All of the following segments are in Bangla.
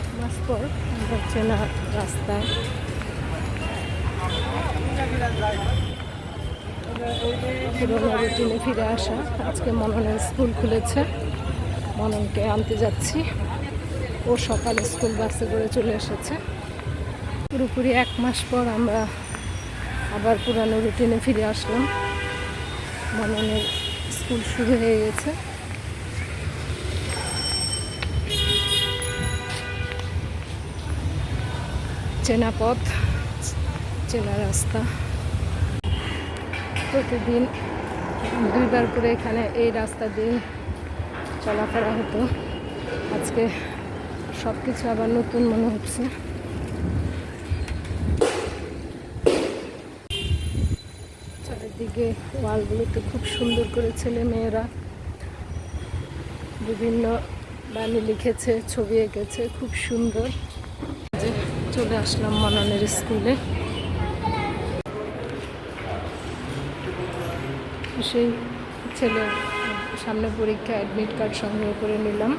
এক মাস পর আমরা চেনা রাস্তায়। রুটিনে ফিরে আসা। আজকে মননের স্কুল খুলেছে। মননকে আনতে যাচ্ছি। ও সকালে স্কুল বাসে করে চলে এসেছে। পুরোপুরি এক মাস পর আমরা আবার পুরানো রুটিনে ফিরে আসলাম। মননের স্কুল শুরু হয়ে গেছে। চেনা পথ, চেনা রাস্তা। প্রতিদিন দুইবার করে এখানে এই রাস্তা দিয়ে চলাফেরা হতো। আজকে সব কিছু আবার নতুন মনে হচ্ছে। চারিদিকে ওয়ালগুলোতে খুব সুন্দর করে ছেলে মেয়েরা বিভিন্ন বাণী লিখেছে, ছবি এঁকেছে, খুব সুন্দর। চলে আসলাম মননের স্কুলে। সেই ছেলে সামনে পরীক্ষা অ্যাডমিট কার্ড সংগ্রহ করে নিলাম,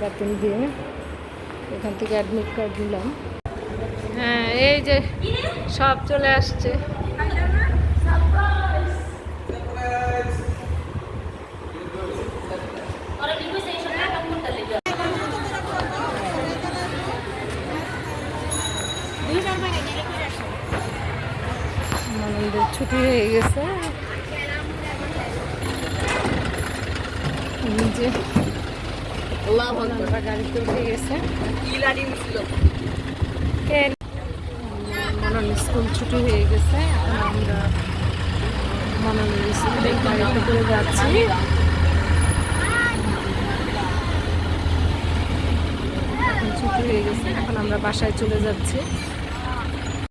বেতন দিয়ে। এখান থেকে অ্যাডমিট কার্ড নিলাম। হ্যাঁ এই যে সব চলে আসছে। আনন্দের ছুটি হয়ে গেছে। নিজে আমরা গাড়িতে উঠে গেছে। মনন স্কুল ছুটি হয়ে গেছে। এখন আমরা মনন স্কুলে গাড়িতে করে যাচ্ছি। এখন ছুটি হয়ে গেছে। এখন আমরা বাসায় চলে যাচ্ছি।